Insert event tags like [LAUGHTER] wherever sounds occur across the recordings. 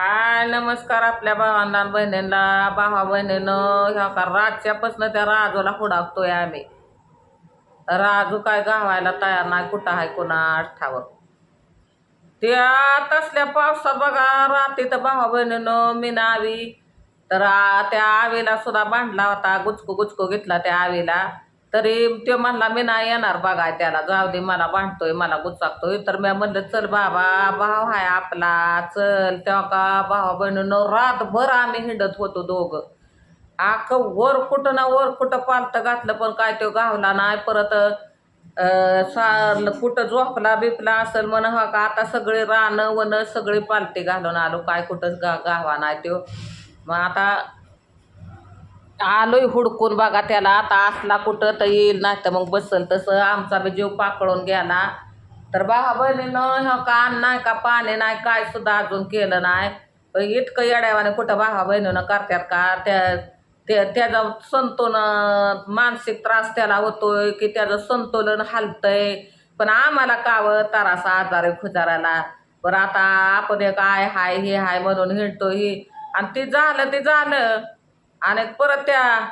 हाय नमस्कार आपल्या भावांना बहिणींना भावा बहिणीनं ह्या का रातच्यापासून त्या राजूला हुडाकतोय आम्ही. राजू काय गावायला तयार नाही कुठं आहे कुणा ठावर त्या तसल्या पावसात बघा रात्री तर भावा बहिणीनं मी आवी. तर त्या आवीला सुद्धा बांधला होता गुचकू गुचकू घेतला त्या आवीला. तरी तो म्हणला मी नाही येणार बघाय त्याला. जाऊ दे मला बांधतोय मला गुचाकतोय. तर मी म्हणलं चल बाबा भाव आहे आपला. चल. तेव्हा का भावा बहिणीनं रातभर आम्ही हिंडत होतो दोघं. अख्खं वर कुठं ना वर कुठं पालतं घातलं पण काय तो गावला नाही. परत सारलं कुठं झोपला बिपला असेल म्हण हा का आता सगळे रानं वन सगळे पालते घालून आलो. काय कुठंच गा गावा नाही तो. मग आता आलोय हुडकून बघा त्याला. आता असला कुठं तर येईल नाही तर मग बसल तसं. आमचा बी जीव पाकळून गेला तर भावा बहिणीनं ह्या का नाही का पाणी नाही काय सुद्धा अजून केलं नाही. इतकं येड्यावाने कुठं भावा बहिणीनं करतात का? त्या ते त्याचा संतुलन मानसिक त्रास त्याला होतोय की त्याचं संतुलन हलतंय. पण आम्हाला कावं तरासा आजार खुजारायला खुजाराला. बरं आता आपण एक हाय हे हाय म्हणून हिंडतो ही आणि ते झालं ते झालं. आणि परत त्या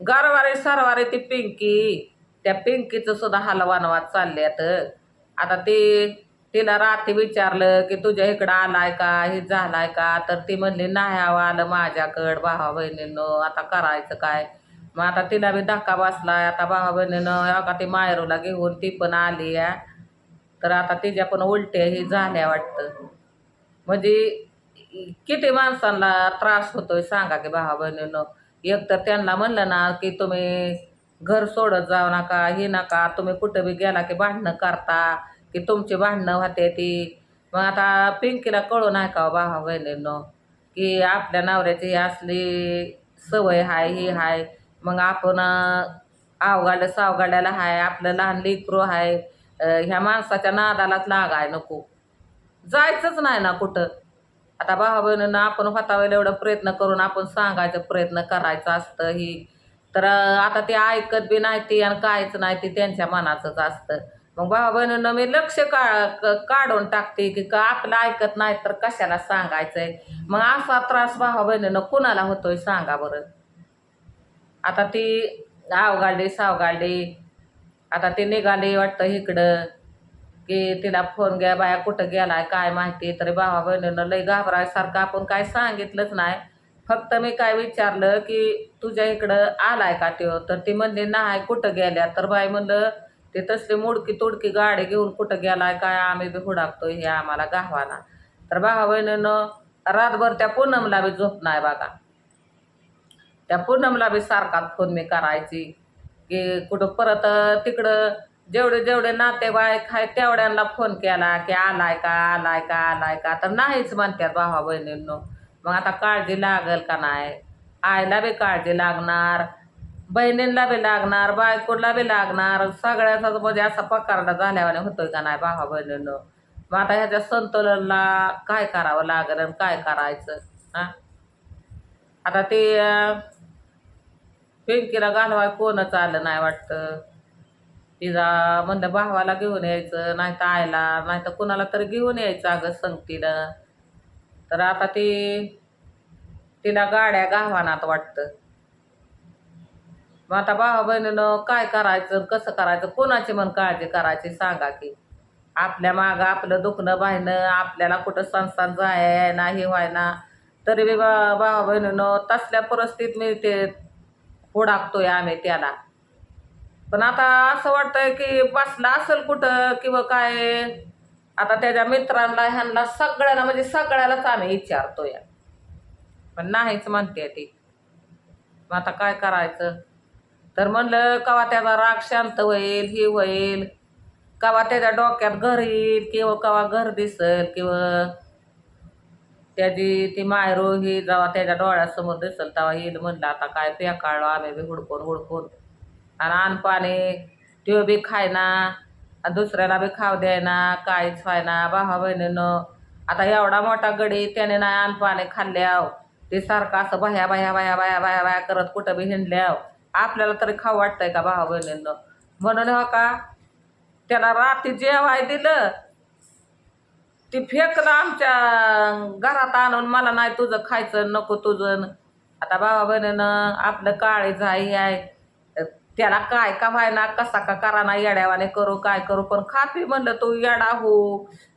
गारवारी सरवारी ती पिंकी त्या पिंकीचं सुद्धा हलवानवाद चालल्यात. आता ती तिला रात्री विचारलं की तुझ्या इकडं आलाय का? हे झालाय का? तर ती म्हणली नाही हवं आलं माझ्याकडं भावा बहिणीनं. आता करायचं काय? मग आता तिला बी धक्का बसलाय. आता भावा बहिणीनं का ती मायरूला घेऊन ती पण आली आहे. तर आता तिच्या पण उलट्या ही झाल्या वाटतं. म्हणजे किती माणसांना त्रास होतोय सांगा की भावा बहिणीनं. एक तर त्यांना म्हणलं ना की तुम्ही घर सोडत जाऊ नका हे नका तुम्ही कुठं बी गेला की भांडणं करता की तुमची भांडणं होते ती. मग आता पिंकीला कळू नाही का हो भावा बहिणीनं की आपल्या नवऱ्याची असली सवय हाय ही हाय. मग आपण आवगाड्या सावगाड्याला हाय आपलं लहान लेकरू हाय. ह्या माणसाच्या नादालाच लागाय नको. जायचंच नाही ना कुठं. आता भावा बहिणीनं आपण होतावेळेला एवढं प्रयत्न करून आपण सांगायचं प्रयत्न करायचं असतं ही तर आता ते ऐकत बी नाही ती आणि काहीच नाही ती त्यांच्या मनाचंच असतं. मग भावा बहिणीनं मी लक्ष का क- काढून टाकते की का आपलं ऐकत नाही तर कशाला सांगायचंय? मग असा त्रास भावा बहिणीनं कुणाला होतोय सांगा बरं. आता ती आवगाडली सावगाडली आता ते निघाली वाटतं इकडं. की तिला फोन घ्या बाया कुठं गेलाय काय माहिती तरी भावा बहिणीनं लय घाबरायसारखं आपण काय सांगितलंच नाही. फक्त मी काय विचारलं की तुझ्या इकडं आलाय का त्यो? तर ती म्हणली नाही कुठं गेल्या? तर बाई म्हणलं ते तसली मुडकी तुडकी गाडी घेऊन कुठं गेलाय काय आम्ही बी हुडाकतो हे आम्हाला गावाला तर भावा बहिणीनं रातभर त्या पूनमला बी झोप नाही बघा. त्या पूनमला बी सारखा फोन मी करायची की कुठं परत तिकडं जेवढे जेवढे नातेवाईक आहेत तेवढ्यांना फोन केला की आलाय का आलाय का आलाय का? तर नाहीच म्हणतात भावा बहिणींनो. मग आता काळजी लागेल का नाही? आईला बी काळजी लागणार बहिणींना बी लागणार बायकोला बी लागणार. सगळ्याचाच म्हणजे असा पकारडा झाल्यावाने होतोय का नाही भावा बहिणींनो? मग आता ह्याच्या संतुलनला काय करावं लागेल आणि काय करायचं? हां? आता ते पिंकीला घालवाय कोणच आलं नाही वाटतं? तिचा म्हणलं भावाला घेऊन यायचं नाही तर आयला नाही तर कुणाला तरी घेऊन यायचं अगं संगतीनं. तर आता ती तिला गाड्या गावानात वाटतं. मग आता भावा बहिणीनं काय करायचं कसं करायचं? कोणाची मन काळजी करायची सांगा की. आपल्या मागं आपलं दुखणं बायनं आपल्याला कुठं संस्थान जाय ना हे व्हाय ना तरी बी बा भावा बहिणीनं तसल्या परिस्थितीत मी ते हुडाकतोय आम्ही त्याला. पण आता असं वाटतंय की बसला असेल कुठं किंवा काय आता त्याच्या मित्रांना ह्यांना सगळ्याला म्हणजे सगळ्यालाच आम्ही विचारतोय. पण नाहीच म्हणते ती. मग आता काय करायचं? तर म्हणलं कवा त्याचा राग शांत होईल हे होईल कवा त्याच्या डोक्यात घर येईल किंवा कवा घर दिसल किंवा त्याची ती मायरो ही जेव्हा त्याच्या डोळ्यासमोर दिसल तेव्हा येईल म्हणलं आता काय पेकाळलो आम्ही बी हुडकून हुडकून. आणि अनपाणी त्यो बी खायना आणि दुसऱ्याला बी खाऊ द्यायना काहीच व्हायना भावा बहिणीनं. आता एवढा मोठा गडी त्याने नाही अनपाणी खाल्ल्याव. ते सारखं असं बाह्या बाह्या बाह्या बाह्या बाह्या बाह्या करत कुठं बी हिंडल्याव. आपल्याला तरी खाऊ वाटतंय का भावा बहिणीनं? म्हणून हो का त्याला रात्री जेवाय दिलं. ती फेकलं आमच्या घरात आणून मला नाही तुझं खायचं नको तुझं. आता भावा बहिणीनं आपलं काळी जाई आहे. त्याला काय का व्हायना कसा का करा ना येड्यावाने करू काय करू पण खाकी म्हणलं तू येडा हो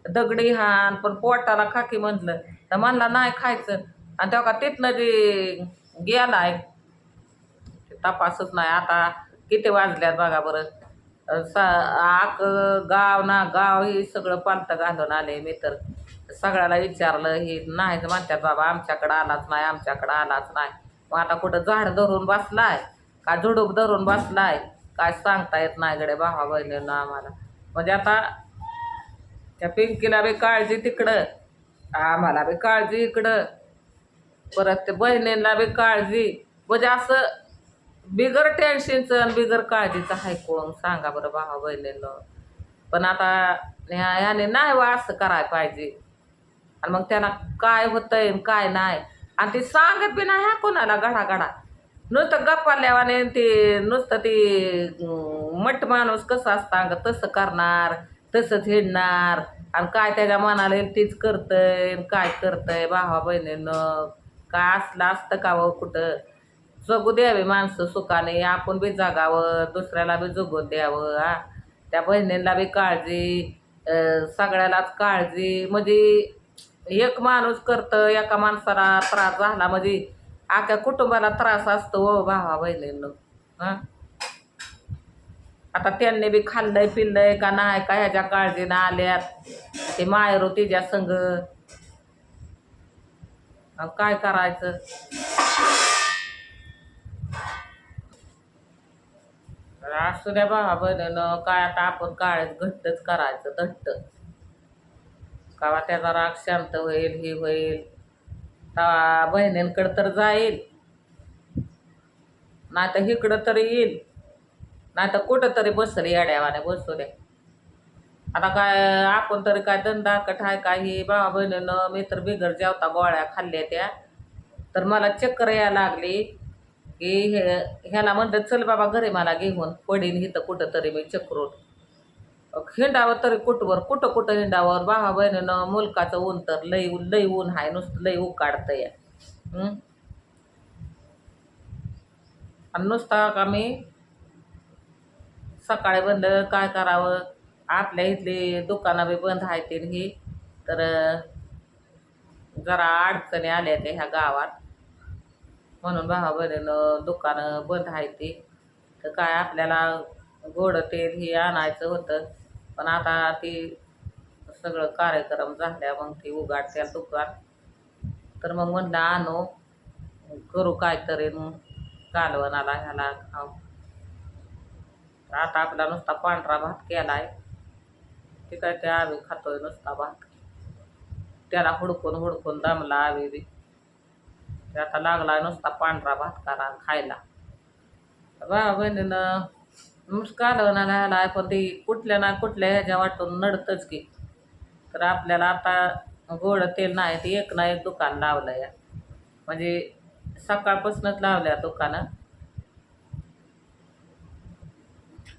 दगडी हान पण पोटाला खाकी म्हणलं. तर म्हणला नाही खायचं. आणि तेव्हा का तिथनं जे गेलाय आहे. तपासच नाही. आता किती वाजल्यात बघा बरं. सा आक गाव ना गाव हे सगळं पालतं घालून आले मी तर. सगळ्याला विचारलं हे नाही म्हणतात बाबा आमच्याकडं आलाच नाही आमच्याकडं आलाच नाही. मग आता कुठं झाड धरून बसलाय. का झुडूप धरून बसलाय. काय सांगता येत नाही गडे भावा बहिणीनं आम्हाला. म्हणजे आता त्या पिंकीला बी काळजी तिकडं. आम्हाला बी काळजी इकडं. परत ते बहिणींना बी काळजी. म्हणजे असं बिगर टेन्शनचं आणि बिगर काळजीचं हाय कोण? सांगा बरं भावा बहिणीनं. पण आता ह्या ह्याने नाही वा असं करायला पाहिजे. आणि मग त्यांना काय होतंय काय नाही. आणि ती सांगत बी नाही ह्या कोणाला घडा नुसतं गप्पा गप्पाल्यावाने ते नुसतं ते मठ माणूस कसं असतं तसं करणार तसंच हिंडणार. आणि काय त्याच्या मनाला येईल तीच करतंय आणि काय करतंय भावा बहिणीनं. काय असलं असतं का व कुठं? जगू द्यावे माणसं सुखाने आपण बी जगावं दुसऱ्याला बी जगून द्यावं हा. त्या बहिणींना बी काळजी सगळ्यालाच काळजी. म्हणजे एक माणूस करतं एका माणसाला त्रास झाला म्हणजे आख्या कुटुंबाला त्रास असतो ओ भावा बैलेलो हां? आता त्यांनी बी खाल्लंय पिल्लंय का नाही का ह्याच्या काळजीनं आल्यात? ते मायरो तिच्या संग. काय करायचं? असू द्या भावा बहिणीनं काय आता आपण काळच घट्टच करायचं घट्ट. का त्याचा राग शांत होईल हे होईल. तेव्हा बहिणींकडं तर जाईल. नाही तर इकडं तरी येईल. नाही तर कुठं तरी बसल येड्यावाने बसू दे. आता काय आपण तरी काय धंदा कट आहे काय ही? भावा बहिणीनं मी तर बिगर जेवता गोळ्या खाल्ल्या त्या. तर मला चक्कर यायला लागली की हे ह्याला म्हणलं चल बाबा घरी मला घेऊन पडीन इथं कुठं तरी मी चक्रून हिंडावं तरी कुठवर कुठं कुठं हिंडावं भावा बहिणीनं मुलकाचं ऊन तर लई लई ऊन आहे नुसतं लई उकाडतं या आणि नुसता का मी सकाळी बंद काय करावं? आपल्या इथली दुकानं बी बंद आहेत ही. तर जरा अडचणी आल्या त्या ह्या गावात. म्हणून भावा बहिणीनं दुकानं बंद आहेत ती. तर काय आपल्याला गोड तेल हे आणायचं होतं. पण आता ती सगळं कार्यक्रम झाल्या मग ती उघडत्या दुकान. तर मग म्हणलं आणू करू काहीतरी. मग कालवणाला ह्याला खाऊ. आता आपला नुसता पांढरा भात केलाय. ते काय ते आम्ही खातोय नुसता भात. त्याला हुडकून हुडकून दमला आवी बी. आता लागला नुसता पांढरा भात करा खायला. बा बहिणीनं कालवणाला ह्याला आहे पण ती कुठल्या ना कुठल्या ह्याच्या वाटून नडतंच की. तर आपल्याला आता गोड तेल नाही ते एक ना एक दुकान लावलं या म्हणजे सकाळपासूनच लावल्या दुकानं.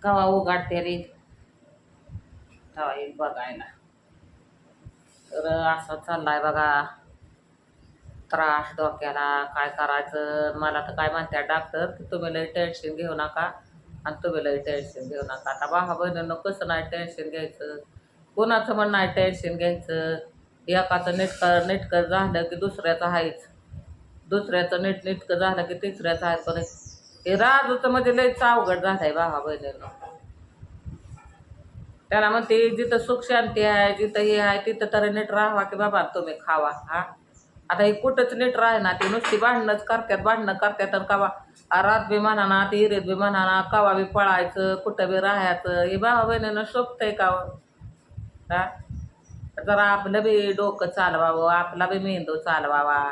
कवा उघडते रे? तेव्हा येईल बघायला तर असं चाललाय बघा. त्रास डोक्याला. काय करायचं? मला तर काय म्हणते डॉक्टर की तुम्ही लई टेन्शन घेऊ नका. आणि तुम्ही लई टेन्शन घेऊ नका. आता भावा बहिणीनं कसं नाही टेन्शन घ्यायचं? कोणाचं पण नाही टेन्शन घ्यायचं. एकाचं नेटकर नेटकं झालं की दुसऱ्याचं आहेच. दुसऱ्याचं नीट नेटकं झालं की तिसऱ्याचं आहे. पण हे राजूचं म्हणजे लईच अवघड झालं आहे भावा बहिणीनं. त्याला म्हणते जिथं सुख शांती आहे जिथं हे आहे तिथं तरी नीट राहावा की बाबा तुम्ही खावा हा? आता हे कुठंच नीट राहे ना ती नुसती भांडणंच करतात भांडणं करतात आणि कवा रात बी म्हणा ना ती इरेत बी म्हणा ना कवा बी पळायचं कुठं बी राहायचं हे भावा बहिणीनं शोभतंय का हो? हा? जरा आपलं बी डोकं चालवावं आपला बी मेंदू चालवावा.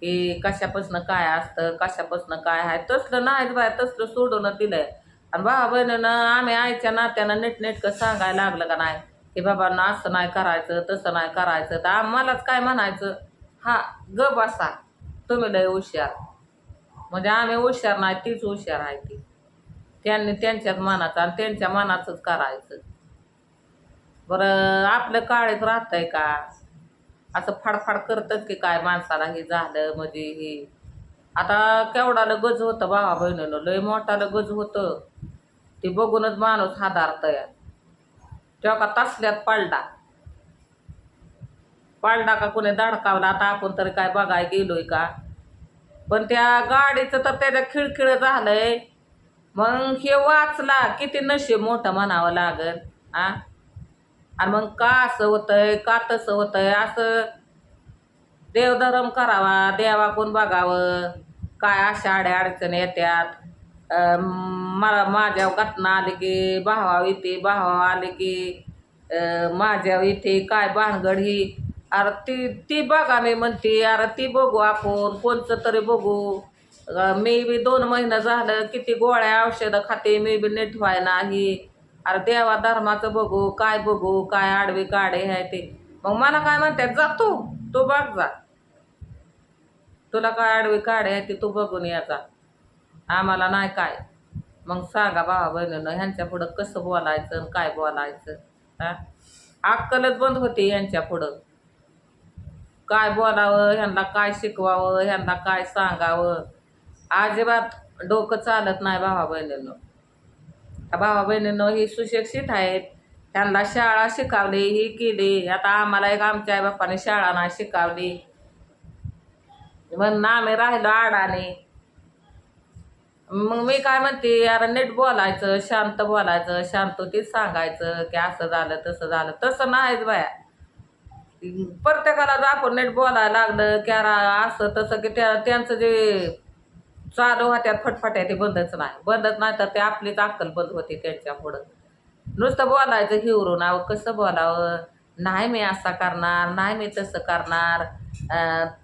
की कशापासनं काय असतं कशापासनं काय आहे तसलं नाहीत बाय तसलं सोडून दिलंय. आणि भावा बहिणीनं आम्ही आईच्या नात्यानं नीटनेटकं सांगायला लागलं का नाही? की बाबांना असं नाही करायचं तसं नाही करायचं तर आम्हालाच काय म्हणायचं? हा ग बसा. तुम्ही लय हुशार. म्हणजे आम्ही हुशार नाही तीच हुशार आहे ती. त्यांनी त्यांच्याच मनाचं आणि त्यांच्या मनाचंच करायचं. बरं आपलं काळीच राहतंय का? असं फाडफाड करतच की काय माणसाला हे झालं म्हणजे हे. आता केवढालं गज होतं भावा बहिणीनं लय मोठालं गज होतं. ते बघूनच माणूस हादारतय. तेव्हा का तसल्यात पडला. पडला का कोणी धडकावला. आता आपण तरी काय बघाय गेलोय का? पण त्या गाडीचं तर त्याच्या खिळखिळ झालंय. मग हे वाचला किती नशीब मोठं म्हणावं लागल आ? आणि मग का असं होतंय का तसं होतंय? असं देवधर्म करावा देवा कोण बघावं? काय अशा अड्या अडचणी येत्यात? मला माझ्या घटना आली की भावा येते भावा आले की माझ्या इथे काय भानगड ही? अरे ती ती बघा मी म्हणते अरे ती बघू आपण कोणचं तरी बघू. मी बी दोन महिनं झालं किती गोळ्या औषधं खाते मी बी नीट व्हाय नाही अरे देवा धर्माचं बघू काय बघू काय आडवी काढे आहे ते. मग मला काय म्हणतात जा तू तू बघ जा. तुला काय आडवी काढे आहे ते तू बघून याचा आम्हाला नाही काय. मग सांगा भावा बहिणीनं ह्यांच्या पुढं कसं बोलायचं आणि काय बोलायचं? हा? अक्कलच बंद होती यांच्या पुढं. काय बोलावं ह्यांना काय शिकवावं ह्यांना काय सांगावं? अजिबात डोकं चालत नाही भावा बहिणीनं. भावा बहिणीनं ही सुशिक्षित आहेत. त्यांना शाळा शिकावली ही केली. आता आम्हाला एक आमच्या आईबापाने शाळा नाही शिकावली. म्हणून आम्ही राहिलो आडाने मग मी काय म्हणते यार नीट बोलायचं शांत बोलायचं शांततेत सांगायचं की असं झालं तसं झालं. तसं नाहीच बाया. प्रत्येकाला जर आपण नेट बोलायला लागलं की यार असं तसं की त्या त्यांचं जे चालू होत्यात फटफट्या ते बंदच नाही. बंदच नाही तर ते आपलीच अक्कल बंद होते त्यांच्या पुढं नुसतं बोलायचं हिवरून आव कसं बोलावं? नाही मी असा करणार नाही मी तसं करणार.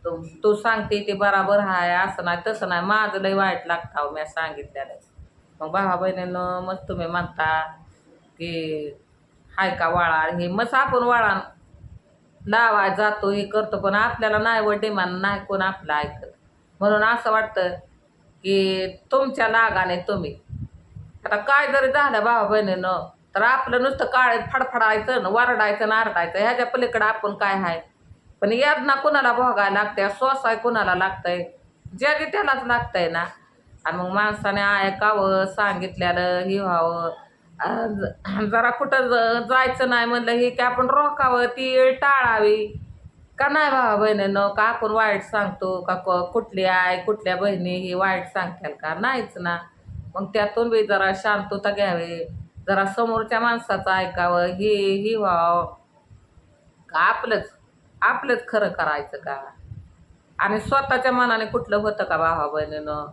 तू तू सांगते ते बराबर आहे असं नाही तसं नाही. माझं लय वाईट लागतं मी सांगितलेलं मग भावा बहिणीनं मग तुम्ही म्हणता की हाय का वाळा हे मग आपण वाळा लावाय जातो हे करतो पण आपल्याला नाही व डिमांड नाही कोण आपलं ऐकत. म्हणून असं वाटतं की तुमच्या लागाने तुम्ही. आता काय जरी झालं भावा बहिणीनं तर आपलं नुसतं काळ फडफडायचं ना वरडायचं ना आरडायचं ह्याच्या पलीकडं आपण काय आहे पण यातना कुणाला भोगायला लागतंय? सोसाय कुणाला लागतंय? ज्याची त्यालाच लागतंय ना. आणि मग माणसाने ऐकावं सांगितल्यानं हे व्हावं जरा कुठं ज- जायचं नाही म्हणलं हे की आपण रोखावं ती टाळावी. का नाही भावा बहिणीनं का आपण वाईट सांगतो का क- कुठली आय कुठल्या बहिणी ही वाईट सांगताल का? नाहीच ना. मग त्यातून बी जरा शांतता घ्यावी. जरा समोरच्या माणसाचं ऐकावं हे ही व्हावं. का आपलंच आपलंच खरं करायचं का? आणि स्वतःच्या मनाने कुठलं होतं का भावा बहिणीनं?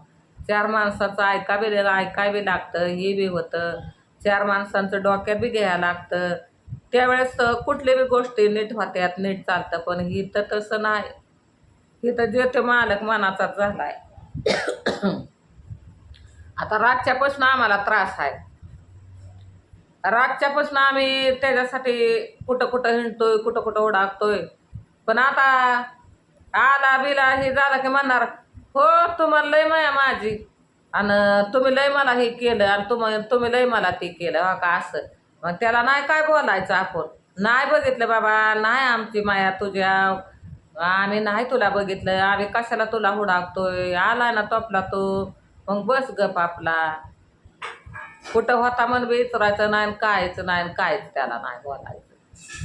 चार माणसाचं ऐकावे ऐकावे लागतं हे बी होतं. चार माणसांचं डोक्यात बी घ्यायला लागतं. त्यावेळेस कुठली बी गोष्टी नीट होत्यात नीट चालतं. पण ही तर तसं नाही. ही तर जे ते मालक मनाचाच झालाय. [COUGHS] आता रातच्यापासून आम्हाला त्रास आहे. रातच्यापासून आम्ही त्याच्यासाठी कुठं कुठं हिंडतोय कुठं कुठं ओढाकतोय. पण आता आला बिला हे झालं की म्हणणार हो तुम्हाला लय माया माझी. आणि तुम्ही लय मला हे केलं आणि तुम्ही तुम्ही लय मला ते केलं हा का असं? मग त्याला नाही काय बोलायचं आपण? नाही बघितलं बाबा नाही आमची माया तुझ्या आम्ही नाही तुला बघितलं आम्ही कशाला तुला हुडाकतोय? आला ना तोपला तू. मग बस गप आपला. कुठं होता मन बी विचारायचं नाही आणि कायच नाही आणि कायच त्याला नाही बोलायचं.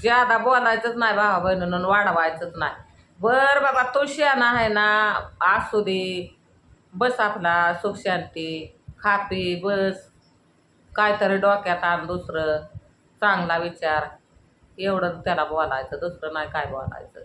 ज्यादा बोलायचंच नाही भावा बहिणीनं वाढवायचंच नाही. बर बाबा तो शेणा आहे ना असू दे. बस आपला सुखशांती खापी बस काहीतरी डोक्यात आण दुसरं चांगला विचार. एवढं त्याला बोलायचं दुसरं नाही काय बोलायचं.